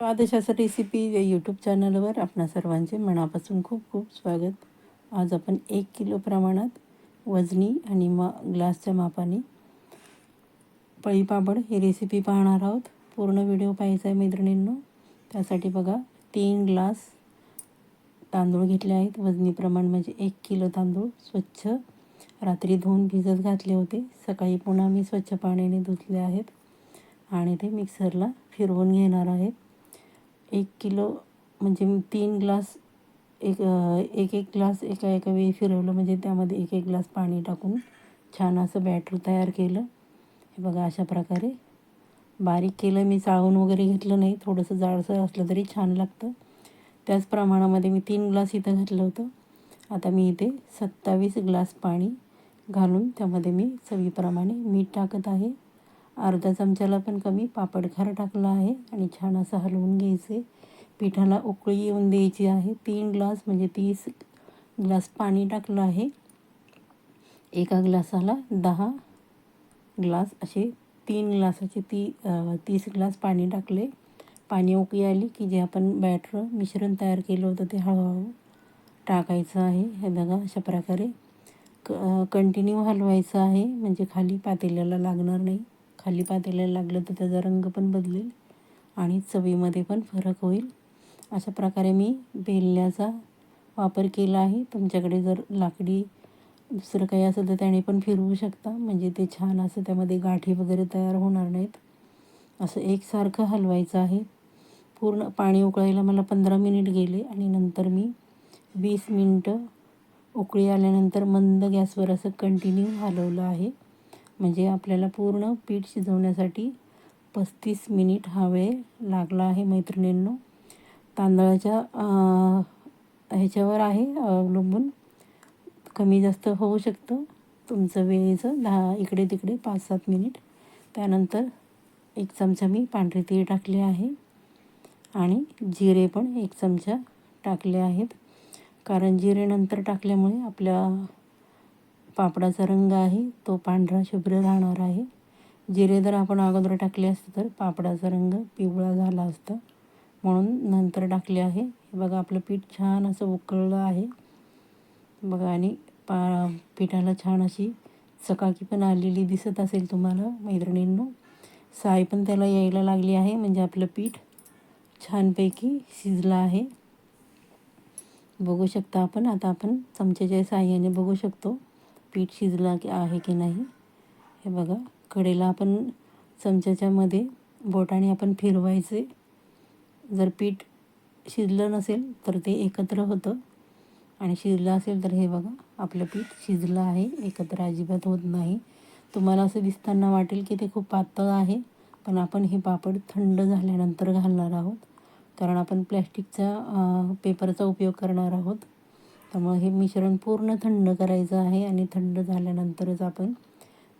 स्वादशाचा recipe या YouTube चॅनलवर आपणा सर्वांचे मनापासून खूप खूप स्वागत. आज आपण एक किलो प्रमाणात वजनी आणि मा ग्लासच्या मापाने पळीपापड ही रेसिपी पाहणार आहोत. पूर्ण व्हिडिओ पाहायचा आहे मैत्रिणींनो. त्यासाठी बघा तीन ग्लास तांदूळ घेतले आहेत. वजनी प्रमाण म्हणजे एक किलो तांदूळ. स्वच्छ रात्री धुवून भिजत घातले होते. सकाळी पुन्हा मी स्वच्छ पाण्याने धुतले आहेत आणि ते मिक्सरला फिरवून घेणार आहेत एक किलो म्हणजे तीन ग्लास एक एक एक ग्लास एका एका वेळी फिरवलं. म्हणजे त्यामध्ये एक एक ग्लास पाणी टाकून छान असं बॅटर तयार केलं. हे बघा अशा प्रकारे. बारीक केलं मी चाळून वगैरे घेतलं नाही. थोडंसं जाडसर असलं तरी छान लागतं. त्याच प्रमाणामध्ये मी तीन ग्लास इथं घातलं होतं. आता मी इथे सत्तावीस ग्लास पाणी घालून त्यामध्ये मी चवीप्रमाणे मीठ टाकत आहे. अर्धा चमच्याला पण कमी पापड खार टाकला आहे आणि छान असं हलवून घ्यायचे. पिठाला उकळी येऊन द्यायची आहे. तीन ग्लास म्हणजे तीस ग्लास पाणी टाकलं आहे. एका ग्लासाला दहा ग्लास असे तीन ग्लासाचे ती तीस ग्लास पाणी टाकले. पाणी उकळी आली की जे आपण बॅटर मिश्रण तयार केलं होतं ते हळूहळू टाकायचं आहे. हे बघा अशा प्रकारे क कंटिन्यू हलवायचं आहे. म्हणजे खाली पातेल्याला लागणार नाही. खाली पातेल्याला लागलं तर त्याचा रंग पण बदलेल आणि चवीमध्ये पण फरक होईल. अशा प्रकारे मी बेलण्याचा वापर केला आहे. तुमच्याकडे जर लाकडी दुसरं काही असेल तर त्याने पण फिरवू शकता. म्हणजे ते छान असं त्यामध्ये गाठी वगैरे तयार होणार नाहीत. असं एकसारखं हलवायचं आहे. पूर्ण पाणी उकळायला मला पंधरा मिनिट गेले आणि नंतर मी वीस मिनटं उकळी आल्यानंतर मंद गॅसवर असं कंटिन्यू हलवलं आहे. म्हणजे आपल्याला पूर्ण पीठ शिजवण्यासाठी पस्तीस मिनिट हा वेळ लागला आहे मैत्रिणींनो. तांदळाच्या ह्याच्यावर आहे अवलंबून कमी जास्त होऊ शकतं. तुमचं वेळेचं दहा इकडे तिकडे पाच सात मिनिट. त्यानंतर एक चमचा मी पांढरे तीळ टाकले आहे आणि जिरे पण एक चमचा टाकले आहेत. कारण जिरे नंतर टाकल्यामुळे आपल्या पापडाचा रंग आहे तो पांढरा शुभ्र राहणार आहे. जिरे जर आपण अगोदर टाकले असते तर पापडाचा रंग पिवळा झाला असता. म्हणून नंतर टाकले आहे. हे बघा आपलं पीठ छान असं उकळलं आहे. बघा आणि पा पिठाला छान अशी चकाकी पण आलेली दिसत असेल तुम्हाला मैत्रिणींनो. साय पण त्याला यायला लागली आहे म्हणजे आपलं पीठ छानपैकी शिजलं आहे. बघू शकता आपण आता आपण चमच्याच्या साह्याने बघू शकतो. पीठ शिजला की आहे की नाही हे बघा. कडेला आपण चमच्याच्यामध्ये बोटाने आपण फिरवायचे. जर पीठ शिजलं नसेल तर ते एकत्र होतं. आणि शिजलं असेल तर हे बघा आपलं पीठ शिजलं आहे एकत्र अजिबात होत नाही. तुम्हाला असं दिसताना वाटेल की ते खूप पातळ आहे पण आपण हे पापड थंड झाल्यानंतर घालणार आहोत. कारण आपण प्लॅस्टिकचा पेपरचा उपयोग करणार आहोत. त्यामुळे हे मिश्रण पूर्ण थंड करायचं आहे आणि थंड झाल्यानंतरच आपण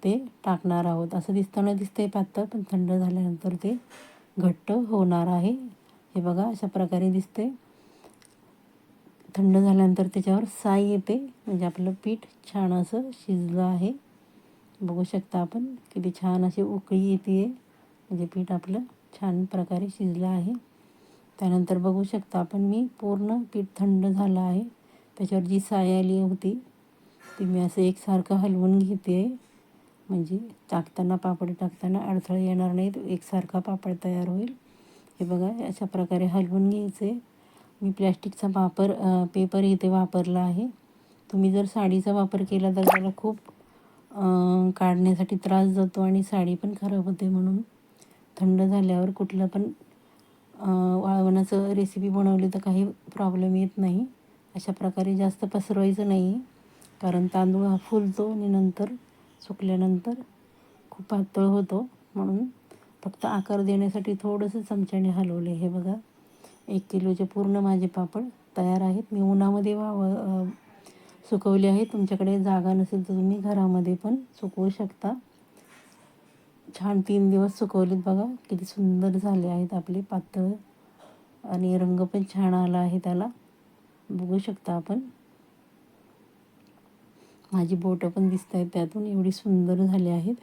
ते टाकणार आहोत. असं दिसताना दिसतंय पातळ पण थंड झाल्यानंतर ते घट्ट होणार आहे. हे बघा अशा प्रकारे दिसते थंड झाल्यानंतर त्याच्यावर साई येते. म्हणजे आपलं पीठ छान असं शिजलं आहे. बघू शकता आपण किती छान अशी उकळी येते म्हणजे पीठ आपलं छान प्रकारे शिजलं आहे. त्यानंतर बघू शकता आपण मी पूर्ण पीठ थंड झालं आहे. त्याच्यावर जी साय आली होती ती मी असं एकसारखं हलवून घेते. म्हणजे टाकताना पापड टाकताना अडथळे येणार नाहीत एकसारखा पापड तयार होईल. हे बघा अशा प्रकारे हलवून घ्यायचे. मी प्लॅस्टिकचा वापर पेपर इथे वापरला आहे. तुम्ही जर साडीचा वापर केला तर त्याला खूप काढण्यासाठी त्रास जातो आणि साडी पण खराब होते म्हणून. थंड झाल्यावर कुठलं पण वाळवणाचं रेसिपी बनवली तर काही प्रॉब्लेम येत नाही. अशा प्रकारे जास्त पसरवायचं नाही. कारण तांदूळ हा फुलतो आणि नंतर सुकल्यानंतर खूप पातळ होतो. म्हणून फक्त आकार देण्यासाठी थोडंसं चमच्याने हलवले हे बघा एक किलोचे पूर्ण माझे पापड तयार आहेत. मी उन्हामध्ये वाव सुकवले आहे तुमच्याकडे जागा नसेल तर तुम्ही घरामध्ये पण सुकवू शकता. छान तीन दिवस सुकवलेत बघा. किती सुंदर झाले आहेत आपले पातळ आणि रंग पण छान आला आहे त्याला. बघू शकता आपण. माझी बोटं पण दिसत आहेत त्यातून एवढी सुंदर झाली आहेत.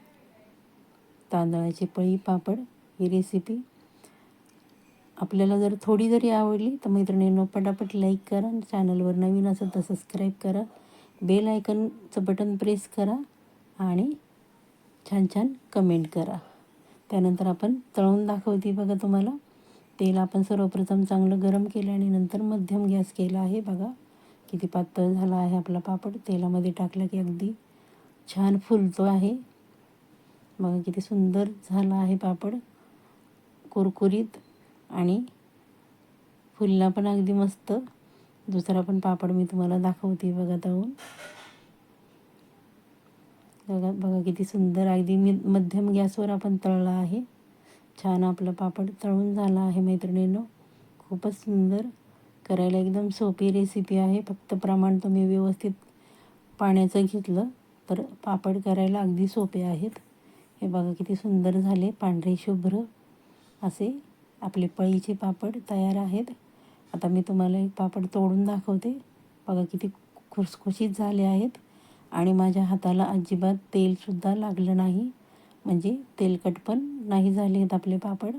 तांदळाचे पळी पापड ही रेसिपी आपल्याला जर थोडी जरी आवडली तर मैत्रिणींनो पटापट लाईक करा. चॅनलवर नवीन असेल तर सबस्क्राईब करा. बेल आयकनचं बटन प्रेस करा आणि छान छान कमेंट करा. त्यानंतर आपण तळून दाखवते बघा तुम्हाला. तेल आपण सर्वप्रथम चांगलं गरम केलं आणि नंतर मध्यम गॅस केला आहे. बघा किती पातळ झाला आहे आपला पापड. तेलामध्ये टाकला की अगदी छान फुलतो आहे. बघा किती सुंदर झाला आहे पापड. कुरकुरीत आणि फुलला पण अगदी मस्त. दुसरा पण पापड मी तुम्हाला दाखवते बघा जाऊन बघा बघा किती सुंदर अगदी मी मध्यम गॅसवर आपण तळला आहे. छान आपलं पापड तळून झाला आहे मैत्रिणींनो. खूपच सुंदर करायला एकदम सोपी रेसिपी आहे. फक्त प्रमाण तुम्ही व्यवस्थित पाण्याचं घेतलं तर पापड करायला अगदी सोपे आहेत. हे बघा किती सुंदर झाले पांढरे शुभ्र असे आपले पळीचे पापड तयार आहेत. आता मी तुम्हाला एक पापड तोडून दाखवते. बघा किती खुसखुशीत झाले आहेत. आणि माझ्या हाताला अजिबात तेलसुद्धा लागलं नाही. म्हणजे तेलकट पण नाही झाले आहेत आपले पापड.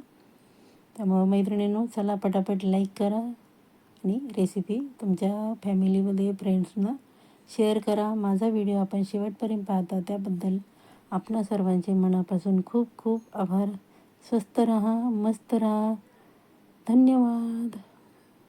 त्यामुळं मैत्रिणींनो चला पटापट लाईक करा आणि रेसिपी तुमच्या फॅमिलीमध्ये फ्रेंड्सना शेअर करा. माझा व्हिडिओ आपण शेवटपर्यंत पाहता त्याबद्दल आपणा सर्वांचे मनापासून खूप खूप आभार. स्वस्त रहा मस्त रहा. धन्यवाद.